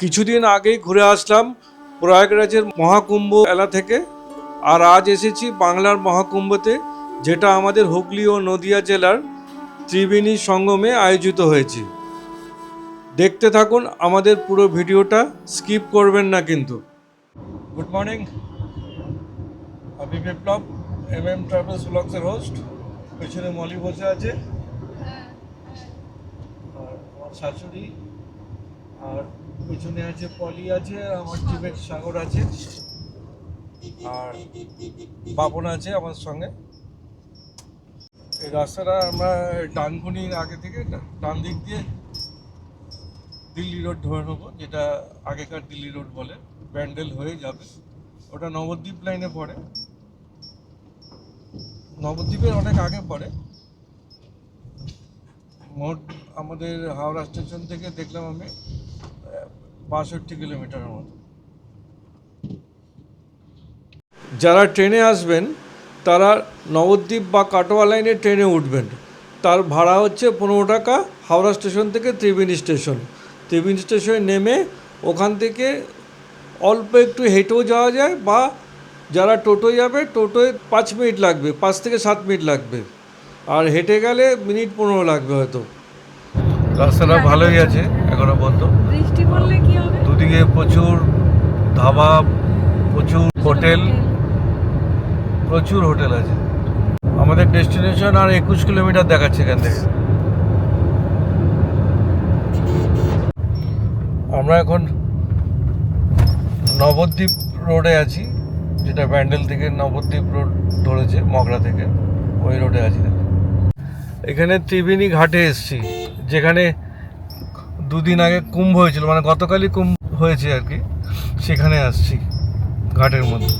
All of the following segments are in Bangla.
কিছুদিন আগেই ঘুরে আসলাম প্রয়াগরাজের মহাকুম্ভ এলা থেকে। আর আজ এসেছি বাংলার মহাকুম্ভতে, যেটা আমাদের হুগলি ও নদিয়া জেলার ত্রিবেণী সঙ্গমে আয়োজিত হয়েছে। দেখতে থাকুন আমাদের পুরো ভিডিওটা, স্কিপ করবেন না কিন্তু। গুড মর্নিং আমি বিপ্লব এম এম ট্রাভেলস ব্লগসের হোস্ট পেছনে মলি বসে আছে। আর আমার শাশুড়ি। আর পেছনে আছে পলি আছে, আমার টিমের সাগর আছে। আর বাপন আছে আমার সঙ্গে। এই রাস্তাটা আমরা ডানকুনির আগে থেকে, ডান দিক দিয়ে দিল্লি রোড ধরে নেব, যেটা আগেকার দিল্লি রোড বলে, ব্যান্ডেল হয়ে যাবে। ওটা নবদ্বীপ লাইনে পড়ে। নবদ্বীপের অনেক আগে পড়ে। মোট আমাদের হাওড়া স্টেশন থেকে দেখলাম আমি বাষট্টি কিলোমিটারের মতো। যারা ট্রেনে আসবেন, তারা নবদ্বীপ বা কাটোয়া লাইনে ট্রেনে উঠবেন। তার ভাড়া হচ্ছে পনেরো টাকা হাওড়া স্টেশন থেকে ত্রিবেণী স্টেশন। ত্রিবেণী স্টেশনে নেমে ওখান থেকে অল্প একটু হেঁটেও যাওয়া যায় বা যারা টোটো যাবে, টোটোয় পাঁচ মিনিট লাগবে, পাঁচ থেকে সাত মিনিট লাগবে। আর হেঁটে গেলে মিনিট পনেরো লাগবে হয়তো। রাস্তাটা ভালোই আছে। এখনও বন্ধ। বৃষ্টি পড়লে কি হবে? দুদিকে প্রচুর ধাবা প্রচুর হোটেল প্রচুর হোটেল আছে। আমাদের ডেস্টিনেশন আর একুশ কিলোমিটার দেখাচ্ছে এখান থেকে। আমরা এখন নবদ্বীপ রোডে আছি যেটা ব্যান্ডেল থেকে নবদ্বীপ রোড ধরেছে মগরা থেকে। ওই রোডে আছি। এখানে ত্রিবেণী ঘাটে এসছি যেখানে দুদিন আগে কুম্ভ হয়েছিল মানে গতকালই কুম্ভ হয়েছে আর কি। সেখানে আসছি ঘাটের মধ্যে।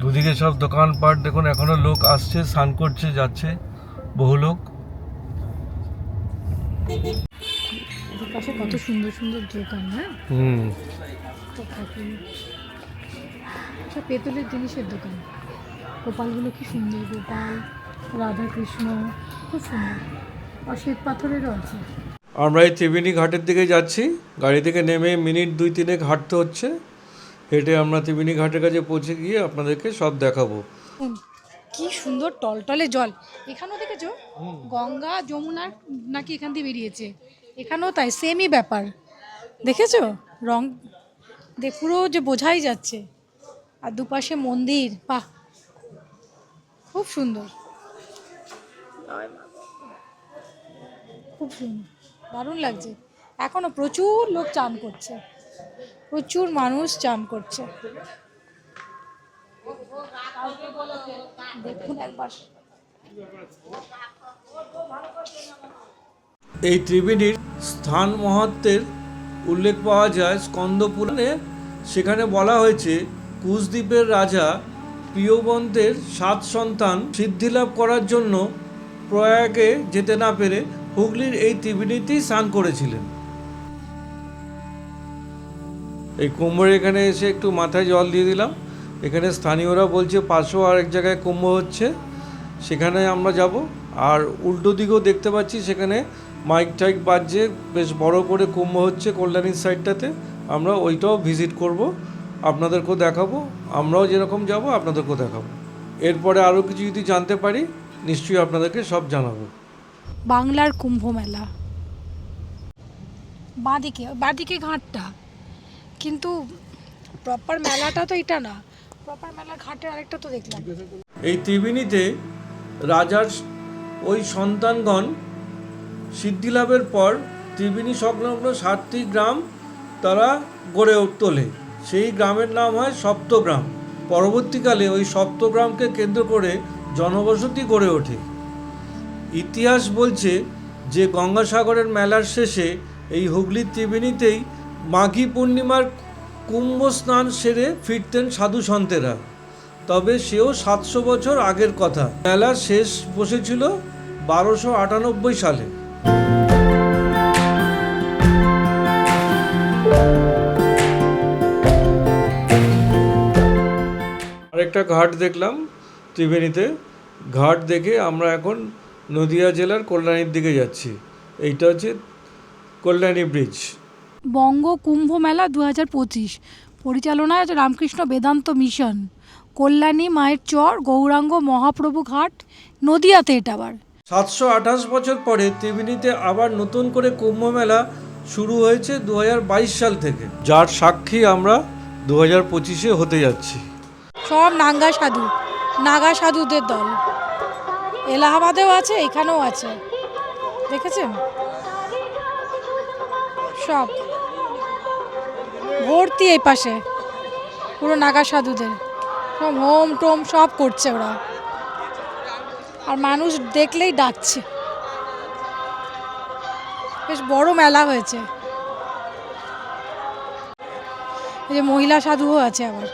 দুদিকে সব দোকানপাট দেখুন এখনও লোক আসছে স্নান করছে যাচ্ছে বহু লোক। কত সুন্দর সুন্দর দোকান হুম। সব পেতলের জিনিসের দোকান। গোপালগুলো কি সুন্দর গোপাল রাধা কৃষ্ণ খুব সুন্দর। আর শ্বেত পাথরেরও আছে। আমরা এই ত্রিবেণী ঘাটের দিকে যাচ্ছি। গাড়ি থেকে নেমে মিনিট দুই তিনেক হাঁটতে হচ্ছে। হেঁটে আমরা ত্রিবেণী ঘাটের কাছে পৌঁছে গিয়ে আপনাদেরকে সব দেখাবো। হুম, কি সুন্দর টলটলে জল। এখানেও দেখেছ? গঙ্গা যমুনার নাকি এখান দিয়ে বেরিয়েছে। এখানেও তাই সেমই ব্যাপার। দেখেছ? রং দেখ পুরো যে বোঝাই যাচ্ছে। আর দুপাশে মন্দির বাহ! খুব সুন্দর। খুব সুন্দর, দারুণ লাগছে। এখনও প্রচুর লোক চান করছে। প্রচুর মানুষ চান করছে। এই ত্রিবেণীর স্থান মহত্বের উল্লেখ পাওয়া যায় স্কন্দ পুরাণে সেখানে বলা হয়েছে, কুশদ্বীপের রাজা প্রিয়বন্তের সাত সন্তান সিদ্ধিলাভ করার জন্য প্রয়াগে যেতে না পেরে হুগলির এই ত্রিবেণীতেই স্নান করেছিলেন। এই কুম্ভের এখানে এসে একটু মাথায় জল দিয়ে দিলাম। এখানে স্থানীয়রা বলছে পাশেও আরেক জায়গায় কুম্ভ হচ্ছে। সেখানে আমরা যাব। আর উল্টো দিকেও দেখতে পাচ্ছি সেখানে মাইক টাইক বাজছে, বেশ বড় করে কুম্ভ হচ্ছে কল্যাণীর সাইডটাতে। আমরা ওইটাও ভিজিট করব। আপনাদেরকেও দেখাবো। আমরাও যেরকম যাব, আপনাদেরকেও দেখাবো। এরপরে আরও কিছু যদি জানতে পারি, নিশ্চয়ই আপনাদেরকে সব জানাব। বাংলার কুম্ভ মেলা বাঁদিকে বাঁদিকে ঘাটটা। কিন্তু প্রপার মেলাটা তো এটা না। প্রপার মেলা ঘাটে আরেকটা তো দেখলাম। এই ত্রিবেণীতে রাজার ওই সন্তানগণ সিদ্ধিলাভের পর ত্রিবেণী সংলগ্ন সাতটি গ্রাম তারা গড়ে তোলে। সেই গ্রামের নাম হয় সপ্তগ্রাম। পরবর্তীকালে ওই সপ্তগ্রামকে কেন্দ্র করে জনবসতি গড়ে ওঠে। ইতিহাস বলছে যে গঙ্গাসাগরের মেলার শেষে এই হুগলি ত্রিবেণীতেই মাঘী পূর্ণিমার কুম্ভ স্নান সেরে ফিরতেন সাধু সন্তেরা। তবে সেও সাতশো বছর আগের কথা। মেলা শেষ বসেছিল বারোশো আটানব্বই সালে। আরেকটা ঘাট দেখলাম ত্রিবেণীতে। ঘাট দেখে আমরা এখন নদিয়া জেলার কল্যাণীর দিকে যাচ্ছি। এইটা হচ্ছে কল্যাণী ব্রিজ। বঙ্গ কুম্ভ মেলা দু হাজার পঁচিশ। পরিচালনায় আছে রামকৃষ্ণ বেদান্ত মিশন। কল্যাণী মায়ের চর গৌরাঙ্গ মহাপ্রভু ঘাট নদিয়াতে এটা আবার। সাতশো আঠাশ বছর পরে ত্রিবেণীতে আবার নতুন করে কুম্ভ মেলা শুরু হয়েছে দু হাজার বাইশ সাল থেকে। যার সাক্ষী আমরা দু হাজার পঁচিশে হতে যাচ্ছি। সব নাঙ্গা সাধু নাগা সাধুদের দল। এলাহাবাদেও আছে, এখানেও আছে। দেখেছেন? সব। ভর্তি এই পাশে। পুরো নাগা সাধুদের। সব হোম টোম সব করছে ওরা। আর মানুষ দেখলেই ডাকছে। বেশ বড় মেলা হয়েছে। এই যে মহিলা সাধুও আছে আবার।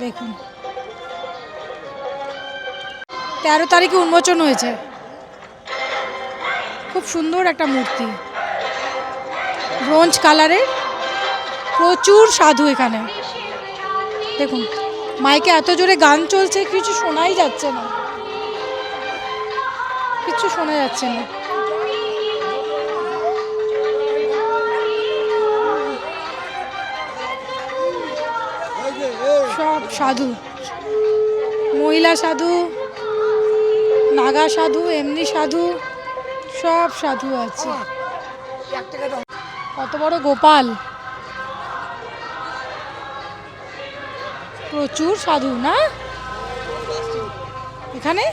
দেখুন। তেরো তারিখে উন্মোচন হয়েছে। খুব সুন্দর একটা মূর্তি। ব্রোঞ্জ কালারের। প্রচুর সাধু এখানে। দেখুন, মাইকে এত জোরে গান চলছে, কিছু শোনাই যাচ্ছে না। কিছু শোনা যাচ্ছে না। সব সাধু। মহিলা সাধু। নাগা সাধু এমনি সাধু সব সাধু আছে। কত বড় গোপাল? প্রচুর সাধু না? এখানে?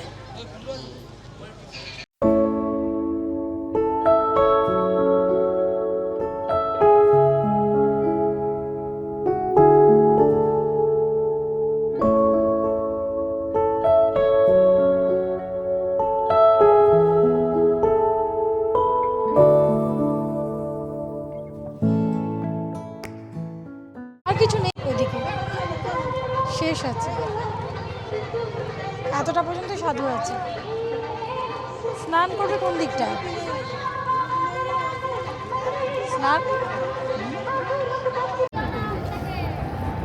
সাধু আছে। স্নান করবে কোন দিকটা স্নান?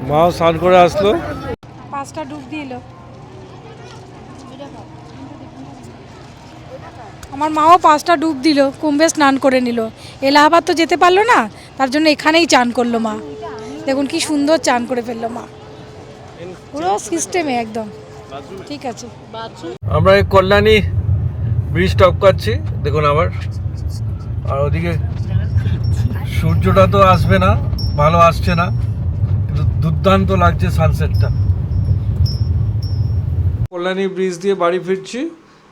মাও স্নান করে আসলো। পাঁচটা ডুব দিল। আমার মাও পাঁচটা ডুব দিল কুম্ভে স্নান করে নিল। এলাহাবাদ তো যেতে পারল না তার জন্য এখানেই চান করল মা। দেখুন কি সুন্দর চান করে ফেলল মা। পুরো সিস্টেমে একদম। ঠিক আছে। আমরা এই কল্যাণী ব্রিজ টপ করছি দেখুন আবার। আর ওদিকে সূর্যটা তো আসবে না ভালো আসছে না কিন্তু দুর্দান্ত লাগছে সানসেটটা কল্যাণী ব্রিজ দিয়ে বাড়ি ফিরছি।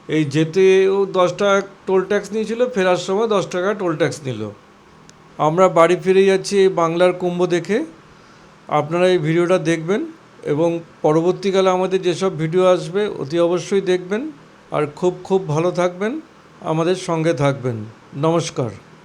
এই যেতেও দশ টাকা টোল ট্যাক্স নিয়েছিল ফেরার সময় দশ টাকা টোল ট্যাক্স নিল। আমরা বাড়ি ফিরে যাচ্ছি এই বাংলার কুম্ভ দেখে। আপনারা এই ভিডিওটা দেখবেন। এবং পরবর্তীকালে আমাদের যেসব ভিডিও আসবে, অতি অবশ্যই দেখবেন। আর খুব খুব ভালো থাকবেন। আমাদের সঙ্গে থাকবেন। নমস্কার।